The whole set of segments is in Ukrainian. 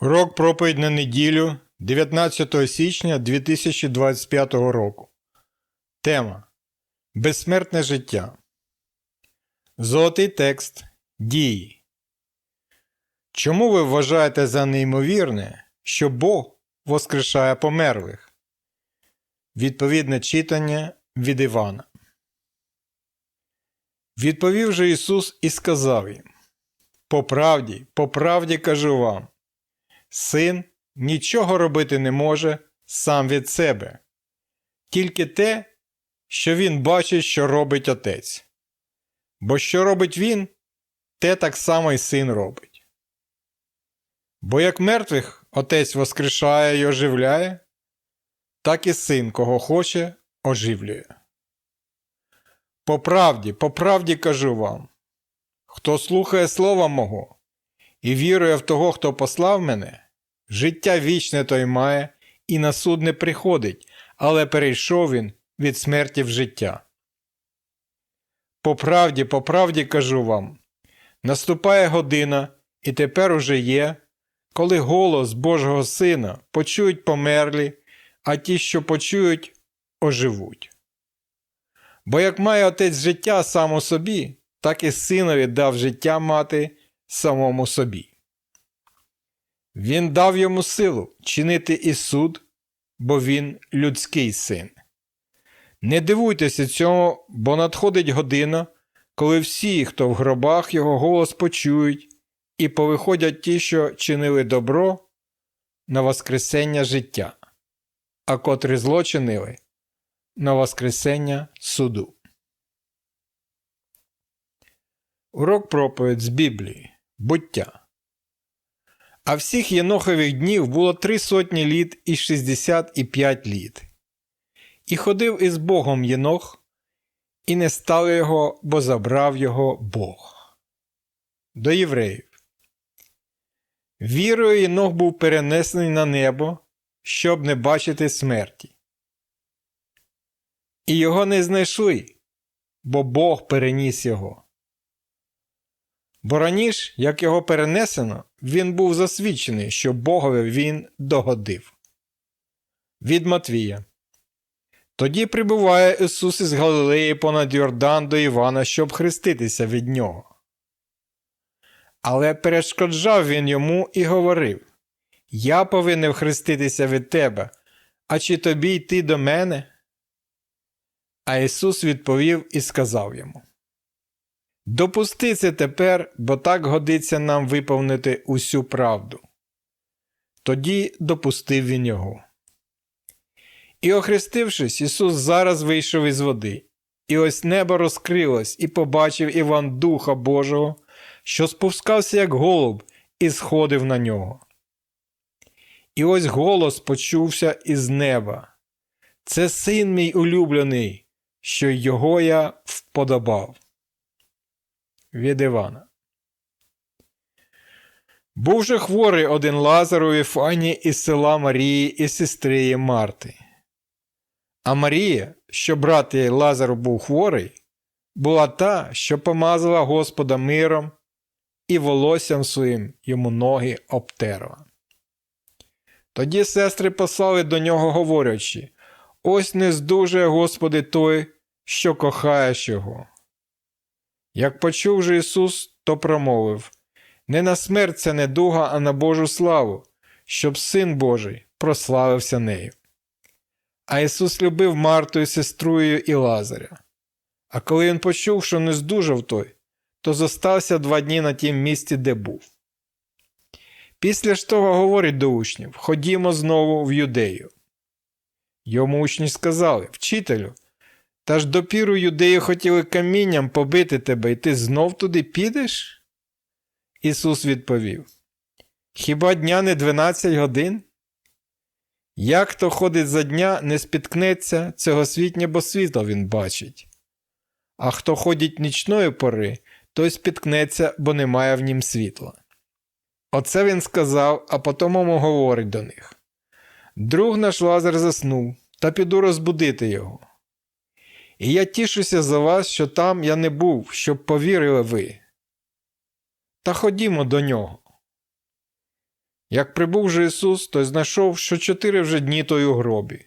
Урок проповідь на неділю 19 січня 2025 року. Тема Безсмертне життя. Золотий текст Дії. Чому ви вважаєте за неймовірне, що Бог воскрешає померлих? Відповідне читання від Івана. Відповів же Ісус і сказав їм: По правді, по правді кажу вам. Син нічого робити не може сам від себе, тільки те, що він бачить, що робить отець. Бо що робить він, те так само й син робить. Бо як мертвих отець воскрешає й оживляє, так і син, кого хоче, оживлює. По правді, по правді кажу вам хто слухає слова мого і вірує в того, хто послав мене, життя вічне той має і на суд не приходить, але перейшов він від смерті в життя. По правді, по правді кажу вам наступає година, і тепер уже є, коли голос Божого Сина почують померлі, а ті, що почують, оживуть. Бо як має отець життя сам у собі, так і синові дав життя мати самому собі. Він дав йому силу чинити і суд, бо він людський син. Не дивуйтеся цьому, бо надходить година, коли всі, хто в гробах його голос почують, і повиходять ті, що чинили добро на Воскресення життя, а котрі зло чинили на Воскресення суду. Урок проповідь з Біблії Буття. А всіх Єнохових днів було три сотні літ і шістдесят і п'ять літ. І ходив із Богом Єнох, і не стало його, бо забрав його Бог. До євреїв. Вірою Єнох був перенесений на небо, щоб не бачити смерті. І його не знайшли, бо Бог переніс його. Бо раніше, як його перенесено, він був засвідчений, що Богові він догодив. Від Матвія. Тоді прибуває Ісус із Галилеї понад Йордан до Івана, щоб хреститися від нього. Але перешкоджав він йому і говорив Я повинен хреститися від тебе, а чи тобі йти до мене? А Ісус відповів і сказав йому Допусти це тепер, бо так годиться нам виповнити усю правду. Тоді допустив він його. І, охрестившись, Ісус зараз вийшов із води, і ось небо розкрилось, і побачив Іван Духа Божого, що спускався, як голуб, і сходив на нього. І ось голос почувся із неба. Це син мій улюблений, що його я вподобав від Івана. Був же хворий один Лазар у Іфані із села Марії і сестри Марти. А Марія, що брат її Лазару був хворий, була та, що помазала Господа миром і волоссям своїм йому ноги обтерла. Тоді сестри послали до нього, говорячи Ось не здужує Господи той, що кохаєш його. Як почув же Ісус, то промовив Не на смерть ця недуга, а на Божу славу, щоб Син Божий прославився нею. А Ісус любив Марту і сеструю і Лазаря. А коли він почув, що не здужав той, то зостався два дні на тім місці, де був. Після ж того говорить до учнів Ходімо знову в юдею. Йому учні сказали Вчителю. Та ж допіру юдеї хотіли камінням побити тебе, і ти знов туди підеш? Ісус відповів Хіба дня не дванадцять годин? Як хто ходить за дня, не спіткнеться цього світня, бо світло він бачить. А хто ходить нічної пори, той спіткнеться, бо немає в нім світла. Оце він сказав, а потому говорить до них Друг наш Лазар заснув, та піду розбудити його. І я тішуся за вас, що там я не був, щоб повірили ви. Та ходімо до нього. Як прибув же Ісус, то знайшов, що чотири вже дні той у гробі.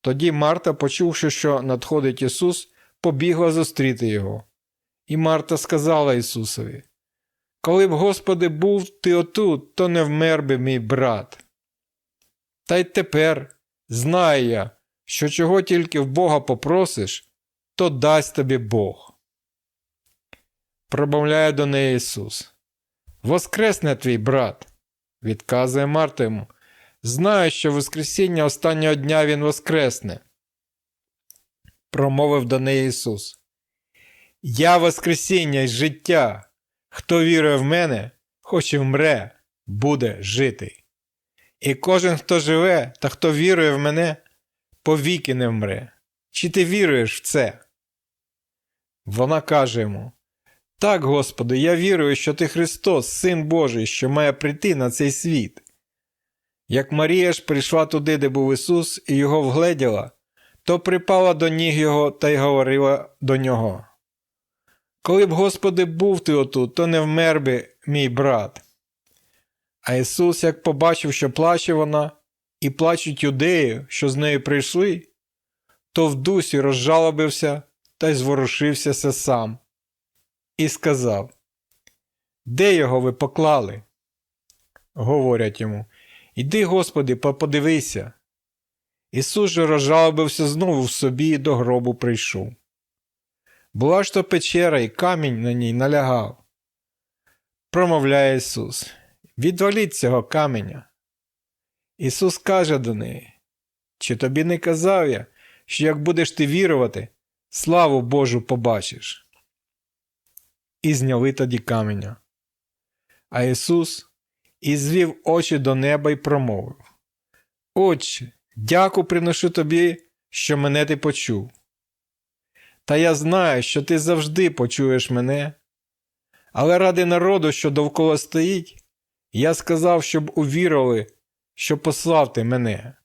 Тоді Марта, почувши, що надходить Ісус, побігла зустріти його. І Марта сказала Ісусові: Коли б, Господи, був ти отут, то не вмер би мій брат. Та й тепер знаю я, що чого тільки в Бога попросиш, то дасть тобі Бог. Промовляє до неї Ісус. Воскресне твій брат, відказує Марта йому. Знаю, що Воскресіння останнього дня Він воскресне. Промовив до неї Ісус. Я Воскресіння й життя. Хто вірує в мене, хоч і вмре, буде жити. І кожен, хто живе та хто вірує в мене, повіки не вмре. Чи ти віруєш в це? Вона каже йому: Так, Господи, я вірую, що ти Христос, Син Божий, що має прийти на цей світ. Як Марія ж прийшла туди, де був Ісус, і його вгледіла, то припала до ніг його та й говорила до нього. Коли б, Господи, був ти отут, то не вмер би мій брат. А Ісус, як побачив, що плаче вона, і плачуть юдеї, що з нею прийшли, то в дусі розжалобився та й зворушився сам, і сказав: Де його ви поклали? Говорять йому, Іди, Господи, подивися. Ісус же розжалобився знову в собі і до гробу прийшов. Була ж то печера, і камінь на ній налягав. Промовляє Ісус. Відваліть цього каменя. Ісус каже до неї, чи тобі не казав я, що як будеш ти вірувати, славу Божу побачиш. І зняли тоді каменя. А Ісус і звів очі до неба і промовив Отче, дяку приношу тобі, що мене ти почув. Та я знаю, що ти завжди почуєш мене, але ради народу, що довкола стоїть, я сказав, щоб увірили, що послав ти мене.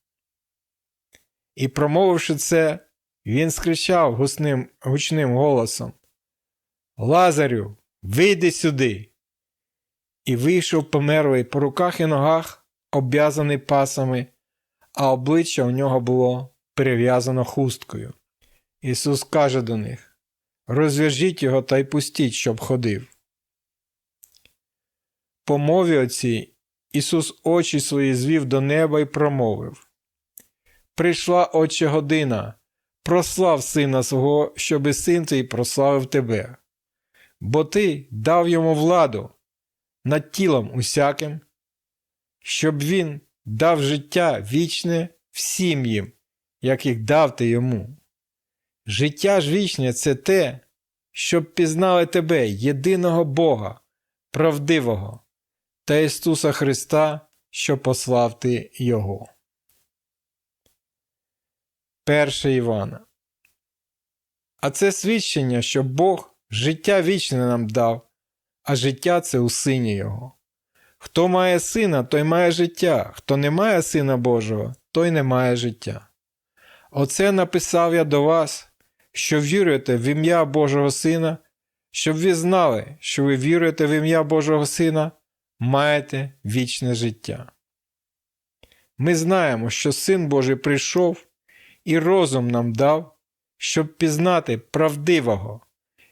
І, промовивши це, він скричав гусним, гучним голосом Лазарю, вийди сюди. І вийшов померлий по руках і ногах, обв'язаний пасами, а обличчя у нього було перев'язано хусткою. Ісус каже до них Розв'яжіть його та й пустіть, щоб ходив. По мові оцій Ісус очі свої звів до неба і промовив Прийшла отче година, прослав сина свого, щоби син твій прославив тебе, бо ти дав йому владу над тілом усяким, щоб він дав життя вічне всім їм, як їх дав ти йому. Життя ж вічне це те, щоб пізнали тебе, єдиного Бога, правдивого, та Ісуса Христа, що послав ти Його. 1 Івана. А це свідчення, що Бог життя вічне нам дав, а життя це у Сині Його. Хто має сина, той має життя, хто не має Сина Божого, той не має життя. Оце написав я до вас, що віруєте в ім'я Божого Сина, щоб ви знали, що ви віруєте в ім'я Божого Сина, маєте вічне життя. Ми знаємо, що Син Божий прийшов і розум нам дав, щоб пізнати правдивого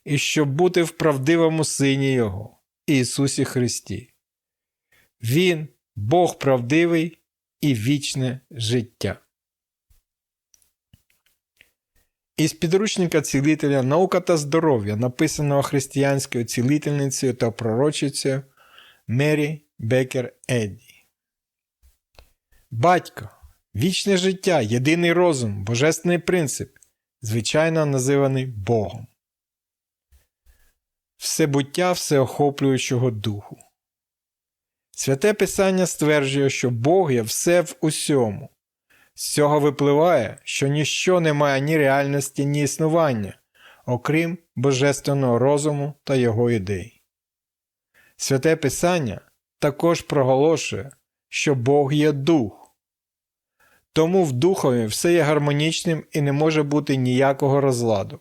і щоб бути в правдивому Сині Його, Ісусі Христі. Він Бог правдивий і вічне життя. Із підручника цілителя Наука та здоров'я, написаного християнською цілительницею та пророчицею Мері Бекер Едді. Батько, вічне життя, єдиний розум, божественний принцип, звичайно називаний Богом. Всебуття всеохоплюючого духу. Святе Писання стверджує, що Бог є все в усьому. З цього випливає, що ніщо не має ні реальності, ні існування, окрім божественного розуму та його ідей. Святе Писання також проголошує, що Бог є дух. Тому в духові все є гармонічним і не може бути ніякого розладу.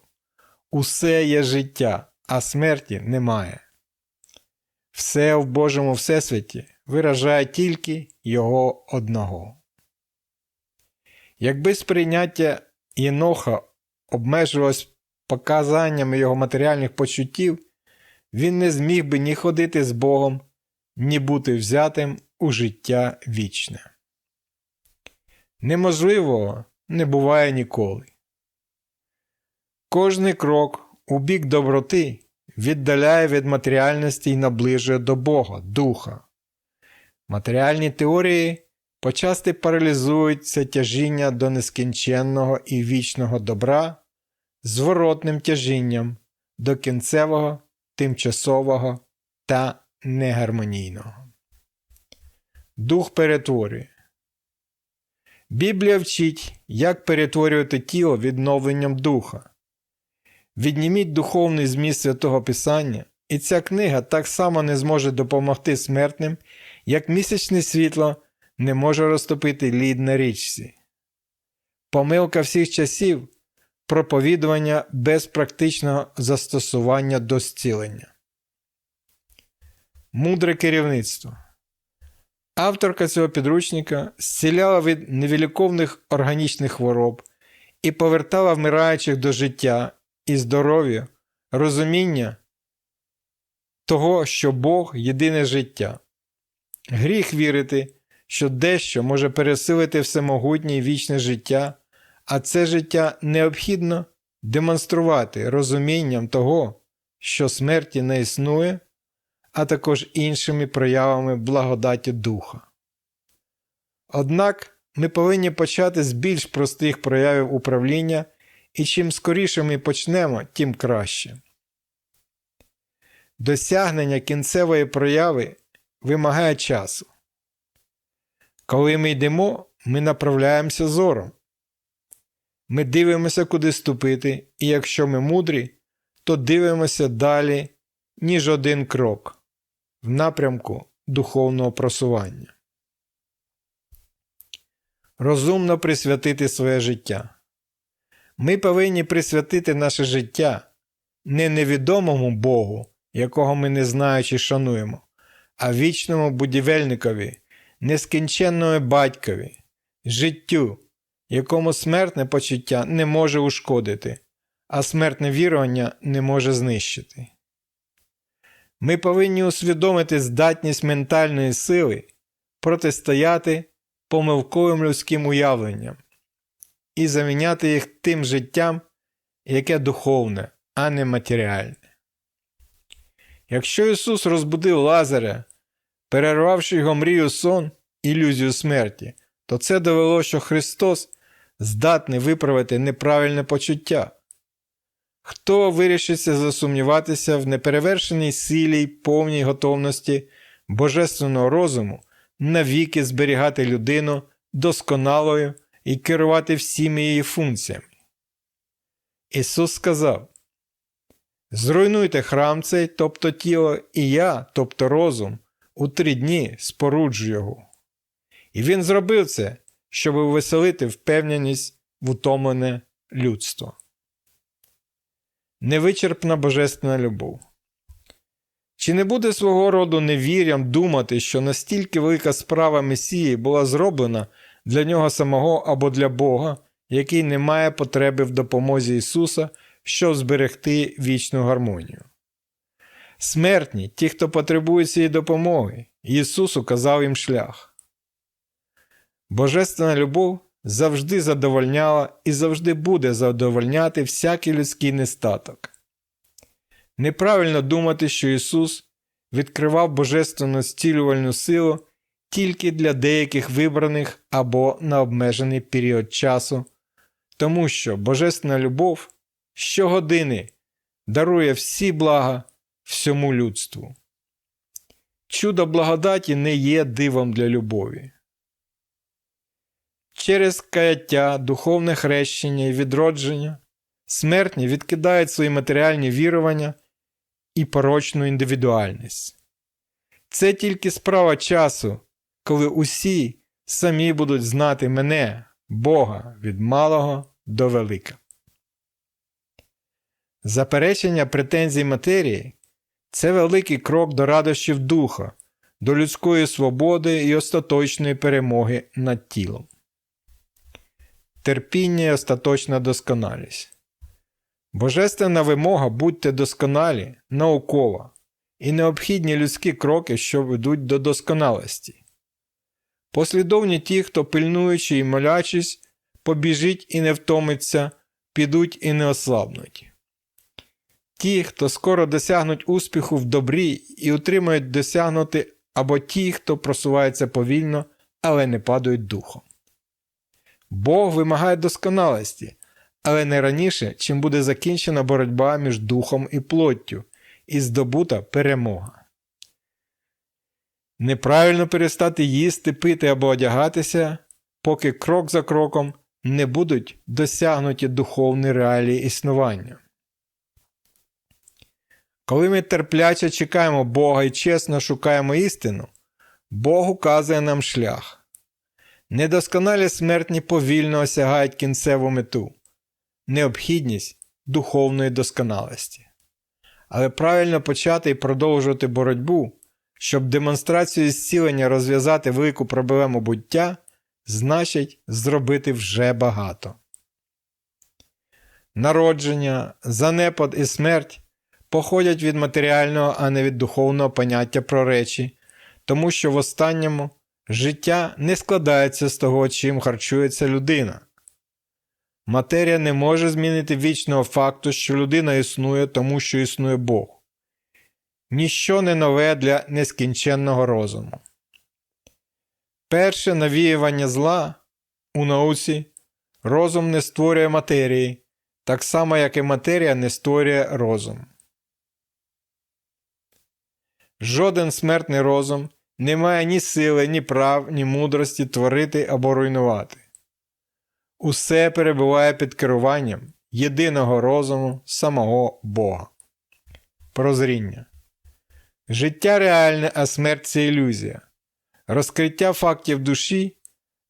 Усе є життя, а смерті немає. Все в Божому Всесвіті виражає тільки його одного. Якби сприйняття Єноха обмежувалось показаннями його матеріальних почуттів, він не зміг би ні ходити з Богом, ні бути взятим у життя вічне. Неможливого не буває ніколи. Кожний крок у бік доброти віддаляє від матеріальності і наближує до Бога, Духа. Матеріальні теорії почасти паралізують це тяжіння до нескінченного і вічного добра зворотним тяжінням до кінцевого, тимчасового та негармонійного. Дух перетворює. Біблія вчить, як перетворювати тіло відновленням духа. Відніміть духовний зміст святого Писання, і ця книга так само не зможе допомогти смертним, як місячне світло не може розтопити лід на річці. Помилка всіх часів проповідування без практичного застосування до зцілення. Мудре керівництво. Авторка цього підручника зціляла від невіліковних органічних хвороб і повертала вмираючих до життя і здоров'я, розуміння того, що Бог єдине життя. Гріх вірити, що дещо може пересилити всемогутнє і вічне життя, а це життя необхідно демонструвати розумінням того, що смерті не існує, а також іншими проявами благодаті Духа. Однак ми повинні почати з більш простих проявів управління, і чим скоріше ми почнемо, тим краще. Досягнення кінцевої прояви вимагає часу. Коли ми йдемо, ми направляємося зором. Ми дивимося, куди ступити, і якщо ми мудрі, то дивимося далі, ніж один крок в напрямку духовного просування. Розумно присвятити своє життя. Ми повинні присвятити наше життя не невідомому Богу, якого ми не знаючи шануємо, а вічному будівельникові, нескінченному батькові, життю, якому смертне почуття не може ушкодити, а смертне вірування не може знищити. Ми повинні усвідомити здатність ментальної сили протистояти помилковим людським уявленням і заміняти їх тим життям, яке духовне, а не матеріальне. Якщо Ісус розбудив Лазаря, перервавши його мрію сон, ілюзію смерті, то це довело, що Христос здатний виправити неправильне почуття. Хто вирішиться засумніватися в неперевершеній силі й повній готовності божественного розуму навіки зберігати людину досконалою і керувати всіми її функціями? Ісус сказав: Зруйнуйте храм цей, тобто тіло, і я, тобто розум, у три дні споруджу його. І Він зробив це, щоб веселити впевненість в утомлене людство невичерпна божественна любов. Чи не буде свого роду невір'ям думати, що настільки велика справа Месії була зроблена для нього самого або для Бога, який не має потреби в допомозі Ісуса, щоб зберегти вічну гармонію? Смертні, ті, хто потребує цієї допомоги, Ісус указав їм шлях. Божественна любов завжди задовольняла і завжди буде задовольняти всякий людський нестаток. Неправильно думати, що Ісус відкривав божественну зцілювальну силу тільки для деяких вибраних або на обмежений період часу, тому що Божественна любов щогодини дарує всі блага всьому людству. Чудо благодаті не є дивом для любові. Через каяття, духовне хрещення і відродження смертні відкидають свої матеріальні вірування і порочну індивідуальність. Це тільки справа часу, коли усі самі будуть знати мене, Бога, від малого до велика. Заперечення претензій матерії це великий крок до радощів духа, до людської свободи і остаточної перемоги над тілом. Терпіння і остаточна досконалість. Божественна вимога будьте досконалі, наукова і необхідні людські кроки, що ведуть до досконалості. Послідовні ті, хто пильнуючи і молячись, побіжить і не втомиться, підуть і не ослабнуть. Ті, хто скоро досягнуть успіху в добрі і утримають досягнути, або ті, хто просувається повільно, але не падають духом. Бог вимагає досконалості, але не раніше, чим буде закінчена боротьба між духом і плоттю, і здобута перемога. Неправильно перестати їсти, пити або одягатися, поки крок за кроком не будуть досягнуті духовні реалії існування. Коли ми терпляче чекаємо Бога і чесно шукаємо істину, Бог указує нам шлях. Недосконалі смертні повільно осягають кінцеву мету необхідність духовної досконалості. Але правильно почати і продовжувати боротьбу, щоб демонстрацією зцілення розв'язати велику проблему буття, значить зробити вже багато. Народження, занепад і смерть походять від матеріального, а не від духовного поняття про речі, тому що в останньому життя не складається з того, чим харчується людина. Матерія не може змінити вічного факту, що людина існує, тому що існує Бог. Ніщо не нове для нескінченного розуму. Перше навіювання зла у науці розум не створює матерії, так само, як і матерія не створює розум. Жоден смертний розум не має ні сили, ні прав, ні мудрості творити або руйнувати. Усе перебуває під керуванням єдиного розуму самого Бога. Прозріння. Життя реальне, а смерть це ілюзія. Розкриття фактів душі,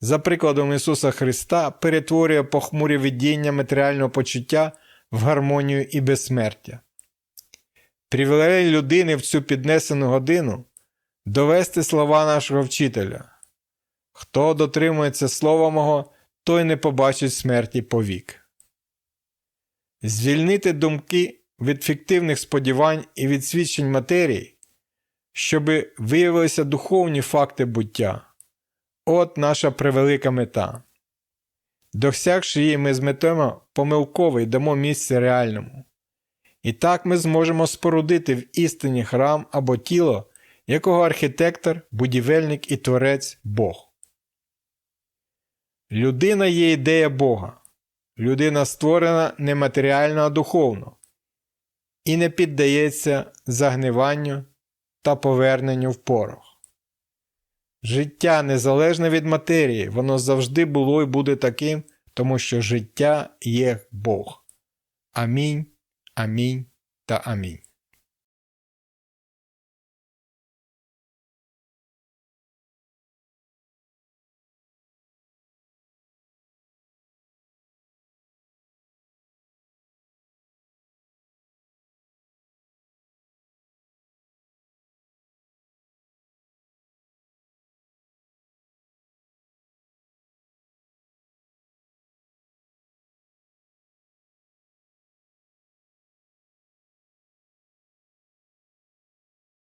за прикладом Ісуса Христа, перетворює похмурі видіння матеріального почуття в гармонію і безсмертя. Привілей людини в цю піднесену годину довести слова нашого вчителя. Хто дотримується слова мого, той не побачить смерті повік. Звільнити думки від фіктивних сподівань і від свідчень матерії, щоби виявилися духовні факти буття. От наша превелика мета. Досягши її, ми зметемо помилково і дамо місце реальному. І так ми зможемо спорудити в істині храм або тіло, якого архітектор, будівельник і творець Бог. Людина є ідея Бога. Людина створена нематеріально, а духовно і не піддається загниванню та поверненню в порох. Життя незалежне від матерії, воно завжди було і буде таким, тому що життя є Бог. Амінь, амінь та амінь.